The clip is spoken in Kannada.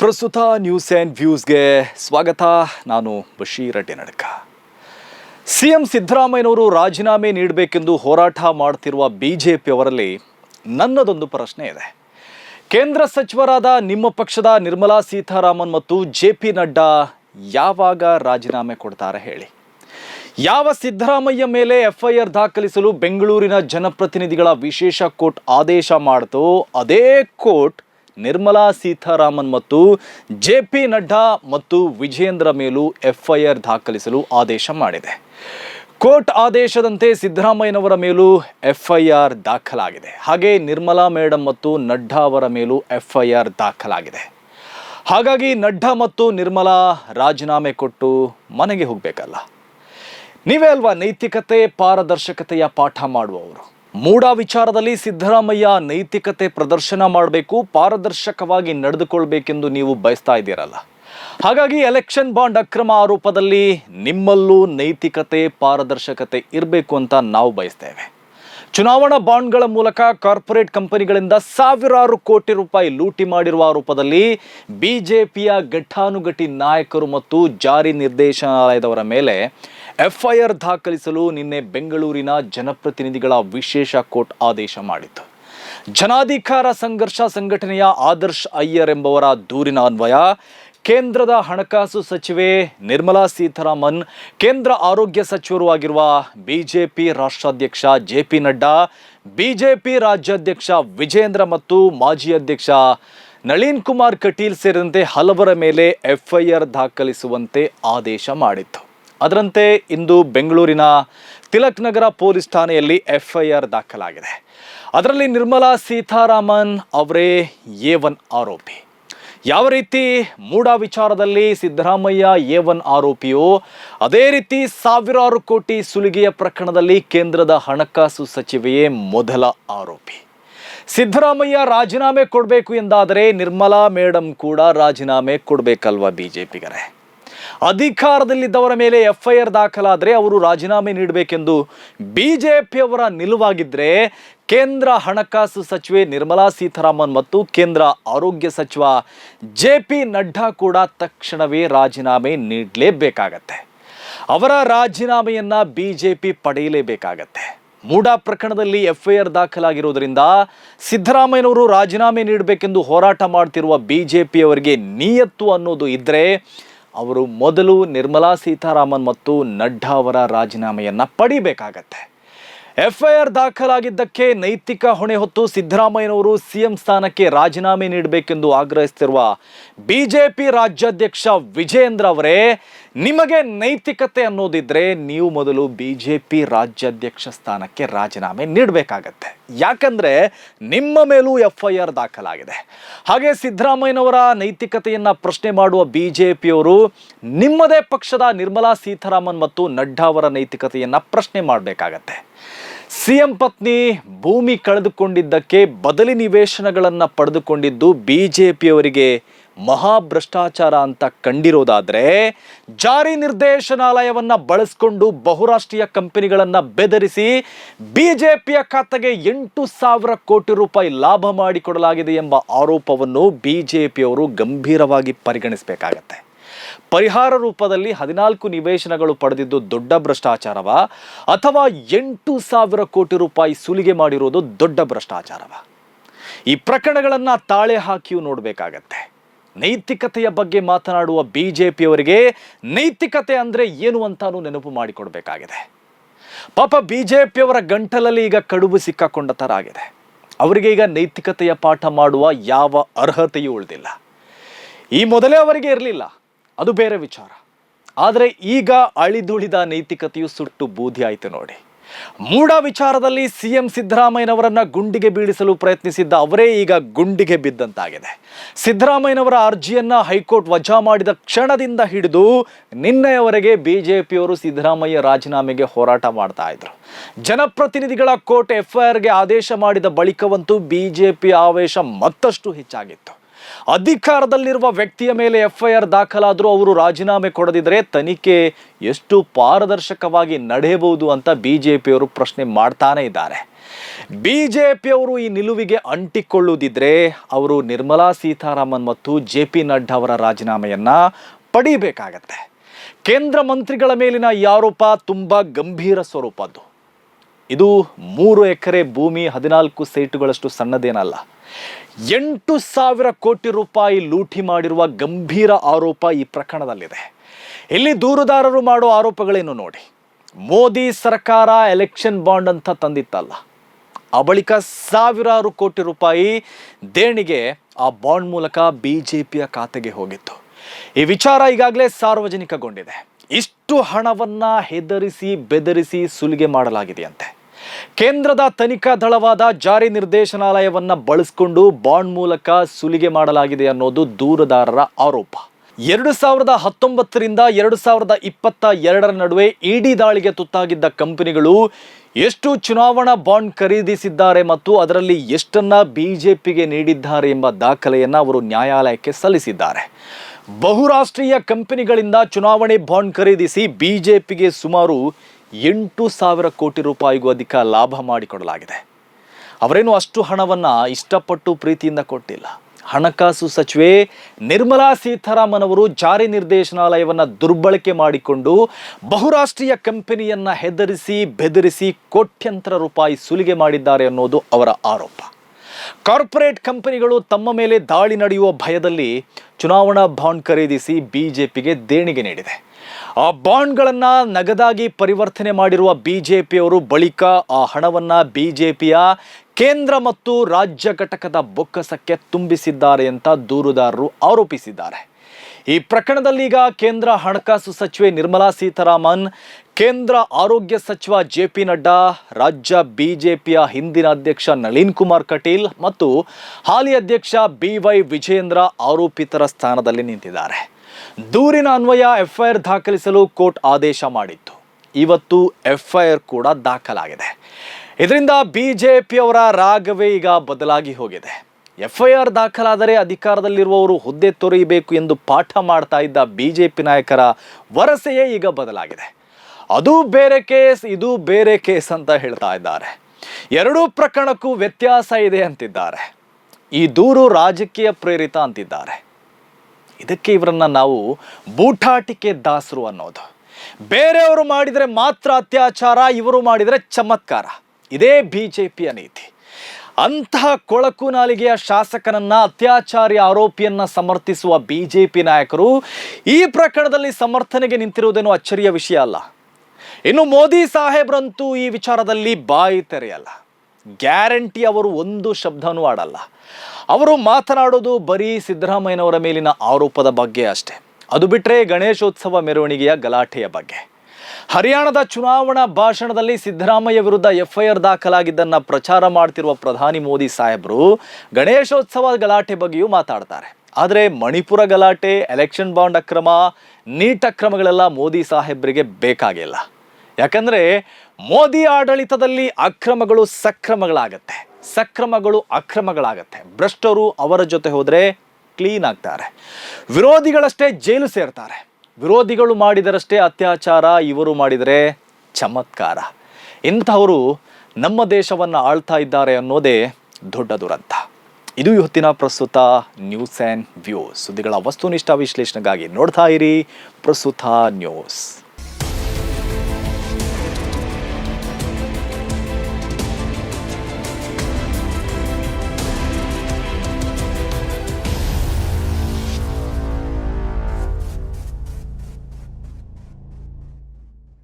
ಪ್ರಸ್ತುತ ನ್ಯೂಸ್ ಆ್ಯಂಡ್ ವ್ಯೂಸ್ಗೆ ಸ್ವಾಗತ. ನಾನು ಬಶೀರ್ ಅಡ್ಡಿ ನಡಕ. ಸಿ ಎಂ ಸಿದ್ದರಾಮಯ್ಯನವರು ರಾಜೀನಾಮೆ ನೀಡಬೇಕೆಂದು ಹೋರಾಟ ಮಾಡ್ತಿರುವ ಬಿ ಜೆ ಪಿಯವರಲ್ಲಿ ನನ್ನದೊಂದು ಪ್ರಶ್ನೆ ಇದೆ. ಕೇಂದ್ರ ಸಚಿವರಾದ ನಿಮ್ಮ ಪಕ್ಷದ ನಿರ್ಮಲಾ ಸೀತಾರಾಮನ್ ಮತ್ತು ಜೆ ಪಿ ನಡ್ಡಾ ಯಾವಾಗ ರಾಜೀನಾಮೆ ಕೊಡ್ತಾರೆ ಹೇಳಿ. ಯಾವ ಸಿದ್ದರಾಮಯ್ಯ ಮೇಲೆ ಎಫ್ಐಆರ್ ದಾಖಲಿಸಲು ಬೆಂಗಳೂರಿನ ಜನಪ್ರತಿನಿಧಿಗಳ ವಿಶೇಷ ಕೋರ್ಟ್ ಆದೇಶ ಮಾಡಿತು, ಅದೇ ಕೋರ್ಟ್ ನಿರ್ಮಲಾ ಸೀತಾರಾಮನ್ ಮತ್ತು ಜೆ ಪಿ ನಡ್ಡಾ ಮತ್ತು ವಿಜೇಂದ್ರ ಮೇಲೂ ಎಫ್ಐಆರ್ ದಾಖಲಿಸಲು ಆದೇಶ ಮಾಡಿದೆ. ಕೋರ್ಟ್ ಆದೇಶದಂತೆ ಸಿದ್ದರಾಮಯ್ಯನವರ ಮೇಲೂ ಎಫ್ಐಆರ್ ದಾಖಲಾಗಿದೆ. ಹಾಗೆ ನಿರ್ಮಲಾ ಮೇಡಮ್ ಮತ್ತು ನಡ್ಡಾ ಅವರ ಮೇಲೂ ಎಫ್ಐಆರ್ ದಾಖಲಾಗಿದೆ. ಹಾಗಾಗಿ ನಡ್ಡಾ ಮತ್ತು ನಿರ್ಮಲಾ ರಾಜೀನಾಮೆ ಕೊಟ್ಟು ಮನೆಗೆ ಹೋಗಬೇಕಲ್ಲ. ನೀವೇ ಅಲ್ವಾ ನೈತಿಕತೆ, ಪಾರದರ್ಶಕತೆಯ ಪಾಠ ಮಾಡುವವರು? ಮೂಢ ವಿಚಾರದಲ್ಲಿ ಸಿದ್ದರಾಮಯ್ಯ ನೈತಿಕತೆ ಪ್ರದರ್ಶನ ಮಾಡಬೇಕು, ಪಾರದರ್ಶಕವಾಗಿ ನಡೆದುಕೊಳ್ಬೇಕೆಂದು ನೀವು ಬಯಸ್ತಾ ಇದ್ದೀರಲ್ಲ. ಹಾಗಾಗಿ ಎಲೆಕ್ಷನ್ ಬಾಂಡ್ ಅಕ್ರಮ ಆರೋಪದಲ್ಲಿ ನಿಮ್ಮಲ್ಲೂ ನೈತಿಕತೆ, ಪಾರದರ್ಶಕತೆ ಇರಬೇಕು ಅಂತ ನಾವು ಬಯಸ್ತೇವೆ. ಚುನಾವಣಾ ಬಾಂಡ್ಗಳ ಮೂಲಕ ಕಾರ್ಪೊರೇಟ್ ಕಂಪನಿಗಳಿಂದ ಸಾವಿರಾರು ಕೋಟಿ ರೂಪಾಯಿ ಲೂಟಿ ಮಾಡಿರುವ ಆರೋಪದಲ್ಲಿ ಬಿಜೆಪಿಯ ಘಟ್ಟಾನುಘಟಿ ನಾಯಕರು ಮತ್ತು ಜಾರಿ ನಿರ್ದೇಶನಾಲಯದವರ ಮೇಲೆ ಎಫ್ಐಆರ್ ದಾಖಲಿಸಲು ನಿನ್ನೆ ಬೆಂಗಳೂರಿನ ಜನಪ್ರತಿನಿಧಿಗಳ ವಿಶೇಷ ಕೋರ್ಟ್ ಆದೇಶ ಮಾಡಿತ್ತು. ಜನಾಧಿಕಾರ ಸಂಘರ್ಷ ಸಂಘಟನೆಯ ಆದರ್ಶ್ ಅಯ್ಯರ್ ಎಂಬವರ ದೂರಿನ ಅನ್ವಯ, ಕೇಂದ್ರದ ಹಣಕಾಸು ಸಚಿವೆ ನಿರ್ಮಲಾ ಸೀತಾರಾಮನ್, ಕೇಂದ್ರ ಆರೋಗ್ಯ ಸಚಿವರು ಆಗಿರುವ ಬಿಜೆಪಿ ರಾಷ್ಟ್ರಾಧ್ಯಕ್ಷ ಜೆ ಪಿ ನಡ್ಡಾ, ಬಿಜೆಪಿ ರಾಜ್ಯಾಧ್ಯಕ್ಷ ವಿಜೇಂದ್ರ ಮತ್ತು ಮಾಜಿ ಅಧ್ಯಕ್ಷ ನಳೀನ್ ಕುಮಾರ್ ಕಟೀಲ್ ಸೇರಿದಂತೆ ಹಲವರ ಮೇಲೆ ಎಫ್ಐಆರ್ ದಾಖಲಿಸುವಂತೆ ಆದೇಶ ಮಾಡಿತ್ತು. ಅದರಂತೆ ಇಂದು ಬೆಂಗಳೂರಿನ ತಿಲಕ್ ನಗರ ಪೊಲೀಸ್ ಠಾಣೆಯಲ್ಲಿ ಎಫ್ಐಆರ್ ದಾಖಲಾಗಿದೆ. ಅದರಲ್ಲಿ ನಿರ್ಮಲಾ ಸೀತಾರಾಮನ್ ಅವರೇ ಎ ಒನ್ ಆರೋಪಿ. ಯಾವ ರೀತಿ ಮೂಢ ವಿಚಾರದಲ್ಲಿ ಸಿದ್ದರಾಮಯ್ಯ ಎ ಒನ್ ಆರೋಪಿಯೋ, ಅದೇ ರೀತಿ ಸಾವಿರಾರು ಕೋಟಿ ಸುಲಿಗೆಯ ಪ್ರಕರಣದಲ್ಲಿ ಕೇಂದ್ರದ ಹಣಕಾಸು ಸಚಿವೆಯೇ ಮೊದಲ ಆರೋಪಿ. ಸಿದ್ದರಾಮಯ್ಯ ರಾಜೀನಾಮೆ ಕೊಡಬೇಕು ಎಂದಾದರೆ ನಿರ್ಮಲಾ ಮೇಡಮ್ ಕೂಡ ರಾಜೀನಾಮೆ ಕೊಡಬೇಕಲ್ವಾ ಬಿಜೆಪಿಗರೇ? ಅಧಿಕಾರದಲ್ಲಿದ್ದವರ ಮೇಲೆ ಎಫ್ ಐ ಆರ್ ದಾಖಲಾದರೆ ಅವರು ರಾಜೀನಾಮೆ ನೀಡಬೇಕೆಂದು ಬಿಜೆಪಿಯವರ ನಿಲುವಾಗಿದ್ದರೆ ಕೇಂದ್ರ ಹಣಕಾಸು ಸಚಿವೆ ನಿರ್ಮಲಾ ಸೀತಾರಾಮನ್ ಮತ್ತು ಕೇಂದ್ರ ಆರೋಗ್ಯ ಸಚಿವ ಜೆ ಪಿ ನಡ್ಡಾ ಕೂಡ ತಕ್ಷಣವೇ ರಾಜೀನಾಮೆ ನೀಡಲೇಬೇಕಾಗತ್ತೆ. ಅವರ ರಾಜೀನಾಮೆಯನ್ನ ಬಿಜೆಪಿ ಪಡೆಯಲೇಬೇಕಾಗತ್ತೆ. ಮೂಡ ಪ್ರಕರಣದಲ್ಲಿ ಎಫ್ ಐ ಆರ್ ದಾಖಲಾಗಿರುವುದರಿಂದ ಸಿದ್ದರಾಮಯ್ಯನವರು ರಾಜೀನಾಮೆ ನೀಡಬೇಕೆಂದು ಹೋರಾಟ ಮಾಡ್ತಿರುವ ಬಿಜೆಪಿಯವರಿಗೆ ನಿಯತ್ತು ಅನ್ನೋದು ಇದ್ದರೆ ಅವರು ಮೊದಲು ನಿರ್ಮಲಾ ಸೀತಾರಾಮನ್ ಮತ್ತು ನಡ್ಡಾ ಅವರ ರಾಜೀನಾಮೆಯನ್ನು ಪಡಿಬೇಕಾಗತ್ತೆ. ಎಫ್ಐಆರ್ ದಾಖಲಾಗಿದ್ದಕ್ಕೆ ನೈತಿಕ ಹೊಣೆ ಹೊತ್ತು ಸಿದ್ದರಾಮಯ್ಯನವರು ಸಿಎಂ ಸ್ಥಾನಕ್ಕೆ ರಾಜೀನಾಮೆ ನೀಡಬೇಕೆಂದು ಆಗ್ರಹಿಸುತ್ತಿರುವ ಬಿಜೆಪಿ ರಾಜ್ಯಾಧ್ಯಕ್ಷ ವಿಜಯೇಂದ್ರ ಅವರೇ ನಿಮಗೆ ನೈತಿಕತೆ ಅನ್ನೋದಿದ್ರೆ ನೀವು ಮೊದಲು ಬಿ ಜೆ ಪಿ ರಾಜ್ಯಾಧ್ಯಕ್ಷ ಸ್ಥಾನಕ್ಕೆ ರಾಜೀನಾಮೆ ನೀಡಬೇಕಾಗತ್ತೆ. ಯಾಕಂದ್ರೆ ನಿಮ್ಮ ಮೇಲೂ ಎಫ್ ಐ ಆರ್ ದಾಖಲಾಗಿದೆ. ಹಾಗೆ ಸಿದ್ದರಾಮಯ್ಯನವರ ನೈತಿಕತೆಯನ್ನು ಪ್ರಶ್ನೆ ಮಾಡುವ ಬಿ ಜೆ ಪಿಯವರು ನಿಮ್ಮದೇ ಪಕ್ಷದ ನಿರ್ಮಲಾ ಸೀತಾರಾಮನ್ ಮತ್ತು ನಡ್ಡಾ ಅವರ ನೈತಿಕತೆಯನ್ನು ಪ್ರಶ್ನೆ ಮಾಡಬೇಕಾಗತ್ತೆ. ಸಿಎಂ ಪತ್ನಿ ಭೂಮಿ ಕಳೆದುಕೊಂಡಿದ್ದಕ್ಕೆ ಬದಲಿ ನಿವೇಶನಗಳನ್ನು ಪಡೆದುಕೊಂಡಿದ್ದು ಬಿಜೆಪಿಯವರಿಗೆ ಮಹಾಭ್ರಷ್ಟಾಚಾರ ಅಂತ ಕಂಡಿರೋದಾದರೆ ಜಾರಿ ನಿರ್ದೇಶನಾಲಯವನ್ನು ಬಳಸಿಕೊಂಡು ಬಹುರಾಷ್ಟ್ರೀಯ ಕಂಪನಿಗಳನ್ನು ಬೆದರಿಸಿ ಬಿಜೆಪಿಯ ಖಾತೆಗೆ ಎಂಟು ಸಾವಿರ ಕೋಟಿ ರೂಪಾಯಿ ಲಾಭ ಮಾಡಿಕೊಡಲಾಗಿದೆ ಎಂಬ ಆರೋಪವನ್ನು ಬಿಜೆಪಿಯವರು ಗಂಭೀರವಾಗಿ ಪರಿಗಣಿಸಬೇಕಾಗತ್ತೆ. ಪರಿಹಾರ ರೂಪದಲ್ಲಿ ಹದಿನಾಲ್ಕು ನಿವೇಶನಗಳು ಪಡೆದಿದ್ದು ದೊಡ್ಡ ಭ್ರಷ್ಟಾಚಾರವ, ಅಥವಾ ಎಂಟು ಸಾವಿರ ಕೋಟಿ ರೂಪಾಯಿ ಸುಲಿಗೆ ಮಾಡಿರೋದು ದೊಡ್ಡ ಭ್ರಷ್ಟಾಚಾರವ. ಈ ಪ್ರಕರಣಗಳನ್ನು ತಾಳೆ ಹಾಕಿಯೂ ನೋಡಬೇಕಾಗತ್ತೆ. ನೈತಿಕತೆಯ ಬಗ್ಗೆ ಮಾತನಾಡುವ ಬಿ ಜೆ ಪಿಯವರಿಗೆ ನೈತಿಕತೆ ಅಂದರೆ ಏನು ಅಂತಾನೂ ನೆನಪು ಮಾಡಿಕೊಡ್ಬೇಕಾಗಿದೆ. ಪಾಪ ಬಿ ಜೆ ಪಿಯವರ ಗಂಟಲಲ್ಲಿ ಈಗ ಕಡುಬು ಸಿಕ್ಕಾಕೊಂಡ ಥರ ಆಗಿದೆ. ಅವರಿಗೆ ಈಗ ನೈತಿಕತೆಯ ಪಾಠ ಮಾಡುವ ಯಾವ ಅರ್ಹತೆಯೂ ಉಳಿದಿಲ್ಲ. ಈ ಮೊದಲೇ ಅವರಿಗೆ ಇರಲಿಲ್ಲ. ಅದು ಬೇರೆ ವಿಚಾರ. ಆದರೆ ಈಗ ಅಳಿದುಳಿದ ನೈತಿಕತೆಯು ಸುಟ್ಟು ಬೂದಿ ಆಯಿತು ನೋಡಿ. ಮೂಡ ವಿಚಾರದಲ್ಲಿ ಸಿಎಂ ಸಿದ್ದರಾಮಯ್ಯನವರನ್ನ ಗುಂಡಿಗೆ ಬೀಳಿಸಲು ಪ್ರಯತ್ನಿಸಿದ್ದ ಅವರೇ ಈಗ ಗುಂಡಿಗೆ ಬಿದ್ದಂತಾಗಿದೆ. ಸಿದ್ದರಾಮಯ್ಯನವರ ಅರ್ಜಿಯನ್ನ ಹೈಕೋರ್ಟ್ ವಜಾ ಮಾಡಿದ ಕ್ಷಣದಿಂದ ಹಿಡಿದು ನಿನ್ನೆಯವರೆಗೆ ಬಿಜೆಪಿಯವರು ಸಿದ್ದರಾಮಯ್ಯ ರಾಜೀನಾಮೆಗೆ ಹೋರಾಟ ಮಾಡ್ತಾ ಇದ್ರು. ಜನಪ್ರತಿನಿಧಿಗಳ ಕೋರ್ಟ್ ಎಫ್ಐಆರ್ಗೆ ಆದೇಶ ಮಾಡಿದ ಬಳಿಕವಂತೂ ಬಿಜೆಪಿ ಆವೇಶ ಮತ್ತಷ್ಟು ಹೆಚ್ಚಾಗಿತ್ತು. ಅಧಿಕಾರದಲ್ಲಿರುವ ವ್ಯಕ್ತಿಯ ಮೇಲೆ ಎಫ್ಐಆರ್ ದಾಖಲಾದರೂ ಅವರು ರಾಜೀನಾಮೆ ಕೊಡದಿದ್ದರೆ ತನಿಖೆ ಎಷ್ಟು ಪಾರದರ್ಶಕವಾಗಿ ನಡೆಯಬಹುದು ಅಂತ ಬಿ ಜೆ ಪಿಯವರು ಪ್ರಶ್ನೆ ಮಾಡ್ತಾನೆ ಇದ್ದಾರೆ. ಬಿ ಜೆ ಪಿಯವರು ಈ ನಿಲುವಿಗೆ ಅಂಟಿಕೊಳ್ಳುವುದಿದ್ರೆ ಅವರು ನಿರ್ಮಲಾ ಸೀತಾರಾಮನ್ ಮತ್ತು ಜೆ ಪಿ ನಡ್ಡಾ ಅವರ ರಾಜೀನಾಮೆಯನ್ನ ಪಡೀಬೇಕಾಗತ್ತೆ. ಕೇಂದ್ರ ಮಂತ್ರಿಗಳ ಮೇಲಿನ ಈ ಆರೋಪ ತುಂಬ ಗಂಭೀರ ಸ್ವರೂಪದ್ದು. ಇದು ಮೂರು ಎಕರೆ ಭೂಮಿ ಹದಿನಾಲ್ಕು ಸೈಟುಗಳಷ್ಟು ಸಣ್ಣದೇನಲ್ಲ. ಎಂಟು ಸಾವಿರ ಕೋಟಿ ರೂಪಾಯಿ ಲೂಟಿ ಮಾಡಿರುವ ಗಂಭೀರ ಆರೋಪ ಈ ಪ್ರಕರಣದಲ್ಲಿದೆ. ಇಲ್ಲಿ ದೂರುದಾರರು ಮಾಡೋ ಆರೋಪಗಳೇನು ನೋಡಿ. ಮೋದಿ ಸರ್ಕಾರ ಎಲೆಕ್ಷನ್ ಬಾಂಡ್ ಅಂತ ತಂದಿತ್ತಲ್ಲ. ಆ ಬಳಿಕ ಸಾವಿರಾರು ಕೋಟಿ ರೂಪಾಯಿ ದೇಣಿಗೆ ಆ ಬಾಂಡ್ ಮೂಲಕ ಬಿ ಜೆ ಪಿಯ ಖಾತೆಗೆ ಹೋಗಿತ್ತು. ಈ ವಿಚಾರ ಈಗಾಗಲೇ ಸಾರ್ವಜನಿಕಗೊಂಡಿದೆ. ಇಷ್ಟು ಹಣವನ್ನ ಹೆದರಿಸಿ, ಬೆದರಿಸಿ ಸುಲಿಗೆ ಮಾಡಲಾಗಿದೆಯಂತೆ. ಕೇಂದ್ರದ ತನಿಖಾ ದಳವಾದ ಜಾರಿ ನಿರ್ದೇಶನಾಲಯವನ್ನ ಬಳಸಿಕೊಂಡು ಬಾಂಡ್ ಮೂಲಕ ಸುಲಿಗೆ ಮಾಡಲಾಗಿದೆ ಅನ್ನೋದು ದೂರದಾರರ ಆರೋಪ. ಎರಡು ಸಾವಿರದ ಹತ್ತೊಂಬತ್ತರಿಂದ ಎರಡು ಸಾವಿರದ ಇಪ್ಪತ್ತ ಎರಡರ ನಡುವೆ ಇಡಿ ದಾಳಿಗೆ ತುತ್ತಾಗಿದ್ದ ಕಂಪನಿಗಳು ಎಷ್ಟು ಚುನಾವಣಾ ಬಾಂಡ್ ಖರೀದಿಸಿದ್ದಾರೆ ಮತ್ತು ಅದರಲ್ಲಿ ಎಷ್ಟನ್ನ ಬಿಜೆಪಿಗೆ ನೀಡಿದ್ದಾರೆ ಎಂಬ ದಾಖಲೆಯನ್ನು ಅವರು ನ್ಯಾಯಾಲಯಕ್ಕೆ ಸಲ್ಲಿಸಿದ್ದಾರೆ. ಬಹುರಾಷ್ಟ್ರೀಯ ಕಂಪನಿಗಳಿಂದ ಚುನಾವಣೆ ಬಾಂಡ್ ಖರೀದಿಸಿ ಬಿಜೆಪಿಗೆ ಸುಮಾರು ಎಂಟು ಸಾವಿರ ಕೋಟಿ ರೂಪಾಯಿಗೂ ಅಧಿಕ ಲಾಭ ಮಾಡಿಕೊಡಲಾಗಿದೆ. ಅವರೇನು ಅಷ್ಟು ಹಣವನ್ನು ಇಷ್ಟಪಟ್ಟು ಪ್ರೀತಿಯಿಂದ ಕೊಟ್ಟಿಲ್ಲ. ಹಣಕಾಸು ಸಚಿವೆ ನಿರ್ಮಲಾ ಸೀತಾರಾಮನ್ ಅವರು ಜಾರಿ ನಿರ್ದೇಶನಾಲಯವನ್ನು ದುರ್ಬಳಕೆ ಮಾಡಿಕೊಂಡು ಬಹುರಾಷ್ಟ್ರೀಯ ಕಂಪನಿಯನ್ನು ಹೆದರಿಸಿ, ಬೆದರಿಸಿ ಕೋಟ್ಯಂತರ ರೂಪಾಯಿ ಸುಲಿಗೆ ಮಾಡಿದ್ದಾರೆ ಅನ್ನೋದು ಅವರ ಆರೋಪ. ಕಾರ್ಪೊರೇಟ್ ಕಂಪನಿಗಳು ತಮ್ಮ ಮೇಲೆ ದಾಳಿ ನಡೆಯುವ ಭಯದಲ್ಲಿ ಚುನಾವಣಾ ಬಾಂಡ್ ಖರೀದಿಸಿ ಬಿಜೆಪಿಗೆ ದೇಣಿಗೆ ನೀಡಿದೆ. ಆ ಬಾಂಡ್ಗಳನ್ನು ನಗದಾಗಿ ಪರಿವರ್ತನೆ ಮಾಡಿರುವ ಬಿಜೆಪಿಯವರು ಬಳಿಕ ಆ ಹಣವನ್ನ ಬಿಜೆಪಿಯ ಕೇಂದ್ರ ಮತ್ತು ರಾಜ್ಯ ಘಟಕದ ಬೊಕ್ಕಸಕ್ಕೆ ತುಂಬಿಸಿದ್ದಾರೆ ಅಂತ ದೂರುದಾರರು ಆರೋಪಿಸಿದ್ದಾರೆ. ಈ ಪ್ರಕರಣದಲ್ಲಿ ಈಗ ಕೇಂದ್ರ ಹಣಕಾಸು ಸಚಿವೆ ನಿರ್ಮಲಾ ಸೀತಾರಾಮನ್, ಕೇಂದ್ರ ಆರೋಗ್ಯ ಸಚಿವ ಜೆ ಪಿ ನಡ್ಡಾ, ರಾಜ್ಯ ಬಿಜೆಪಿಯ ಹಿಂದಿನ ಅಧ್ಯಕ್ಷ ನಳಿನ್ ಕುಮಾರ್ ಕಟೀಲ್ ಮತ್ತು ಹಾಲಿ ಅಧ್ಯಕ್ಷ ಬಿ ವೈ ವಿಜಯೇಂದ್ರ ಆರೋಪಿತರ ಸ್ಥಾನದಲ್ಲಿ ನಿಂತಿದ್ದಾರೆ. ದೂರಿನ ಅನ್ವಯ ಎಫ್ಐಆರ್ ದಾಖಲಿಸಲು ಕೋರ್ಟ್ ಆದೇಶ ಮಾಡಿತ್ತು. ಇವತ್ತು ಎಫ್ಐಆರ್ ಕೂಡ ದಾಖಲಾಗಿದೆ. ಇದರಿಂದ ಬಿಜೆಪಿಯವರ ರಾಗವೇ ಈಗ ಬದಲಾಗಿ ಹೋಗಿದೆ. ಎಫ್ಐಆರ್ ದಾಖಲಾದರೆ ಅಧಿಕಾರದಲ್ಲಿರುವವರು ಹುದ್ದೆ ತೊರೆಯಬೇಕು ಎಂದು ಪಾಠ ಮಾಡ್ತಾ ಇದ್ದ ಬಿಜೆಪಿ ನಾಯಕರ ವರಸೆಯೇ ಈಗ ಬದಲಾಗಿದೆ. ಅದು ಬೇರೆ ಕೇಸ್, ಇದು ಬೇರೆ ಕೇಸ್ ಅಂತ ಹೇಳ್ತಾ ಇದ್ದಾರೆ. ಎರಡೂ ಪ್ರಕರಣಕ್ಕೂ ವ್ಯತ್ಯಾಸ ಇದೆ ಅಂತಿದ್ದಾರೆ. ಈ ದೂರು ರಾಜಕೀಯ ಪ್ರೇರಿತ ಅಂತಿದ್ದಾರೆ. ಇದಕ್ಕೆ ಇವರನ್ನು ನಾವು ಬೂಟಾಟಿಕೆ ದಾಸರು ಅನ್ನೋದು. ಬೇರೆಯವರು ಮಾಡಿದರೆ ಮಾತ್ರ ಅತ್ಯಾಚಾರ, ಇವರು ಮಾಡಿದರೆ ಚಮತ್ಕಾರ. ಇದೇ ಬಿ ಜೆ ಪಿಯ ನೀತಿ. ಅಂತಹ ಕೊಳಕು ನಾಲಿಗೆಯ ಶಾಸಕನನ್ನ, ಅತ್ಯಾಚಾರಿ ಆರೋಪಿಯನ್ನ ಸಮರ್ಥಿಸುವ ಬಿಜೆಪಿ ನಾಯಕರು ಈ ಪ್ರಕರಣದಲ್ಲಿ ಸಮರ್ಥನೆಗೆ ನಿಂತಿರುವುದೇನು ಅಚ್ಚರಿಯ ವಿಷಯ ಅಲ್ಲ. ಇನ್ನು ಮೋದಿ ಸಾಹೇಬ್ರಂತೂ ಈ ವಿಚಾರದಲ್ಲಿ ಬಾಯಿ ತೆರೆಯಲ್ಲ. ಗ್ಯಾರಂಟಿ ಅವರು ಒಂದು ಶಬ್ದನೂ ಆಡಲ್ಲ. ಅವರು ಮಾತನಾಡೋದು ಬರೀ ಸಿದ್ದರಾಮಯ್ಯನವರ ಮೇಲಿನ ಆರೋಪದ ಬಗ್ಗೆ ಅಷ್ಟೇ. ಅದು ಬಿಟ್ಟರೆ ಗಣೇಶೋತ್ಸವ ಮೆರವಣಿಗೆಯ ಗಲಾಟೆಯ ಬಗ್ಗೆ. ಹರಿಯಾಣದ ಚುನಾವಣಾ ಭಾಷಣದಲ್ಲಿ ಸಿದ್ದರಾಮಯ್ಯ ವಿರುದ್ಧ ಎಫ್ಐಆರ್ ದಾಖಲಾಗಿದ್ದನ್ನು ಪ್ರಚಾರ ಮಾಡ್ತಿರುವ ಪ್ರಧಾನಿ ಮೋದಿ ಸಾಹೇಬರು ಗಣೇಶೋತ್ಸವ ಗಲಾಟೆ ಬಗ್ಗೆಯೂ ಮಾತಾಡ್ತಾರೆ. ಆದರೆ ಮಣಿಪುರ ಗಲಾಟೆ, ಎಲೆಕ್ಷನ್ ಬಾಂಡ್ ಅಕ್ರಮ, ನೀಟ್ ಅಕ್ರಮಗಳೆಲ್ಲ ಮೋದಿ ಸಾಹೇಬರಿಗೆ ಬೇಕಾಗಿಲ್ಲ. ಯಾಕಂದ್ರೆ ಮೋದಿ ಆಡಳಿತದಲ್ಲಿ ಅಕ್ರಮಗಳು ಸಕ್ರಮಗಳಾಗತ್ತೆ. ಸಕ್ರಮಗಳು ಅಕ್ರಮಗಳಾಗತ್ತೆ. ಭ್ರಷ್ಟರು ಅವರ ಜೊತೆ ಹೋದರೆ ಕ್ಲೀನ್ ಆಗ್ತಾರೆ. ವಿರೋಧಿಗಳಷ್ಟೇ ಜೈಲು ಸೇರ್ತಾರೆ. ವಿರೋಧಿಗಳು ಮಾಡಿದರಷ್ಟೇ ಅತ್ಯಾಚಾರ, ಇವರು ಮಾಡಿದರೆ ಚಮತ್ಕಾರ. ಇಂಥವರು ನಮ್ಮ ದೇಶವನ್ನು ಆಳ್ತಾ ಇದ್ದಾರೆ ಅನ್ನೋದೇ ದೊಡ್ಡ ದುರಂತ. ಇದು ಇವತ್ತಿನ ಪ್ರಸ್ತುತ ನ್ಯೂಸ್ ಆ್ಯಂಡ್ ವ್ಯೂಸ್. ಸುದ್ದಿಗಳ ವಸ್ತುನಿಷ್ಠ ವಿಶ್ಲೇಷಣೆಗಾಗಿ ನೋಡ್ತಾ ಇರಿ ಪ್ರಸ್ತುತ ನ್ಯೂಸ್.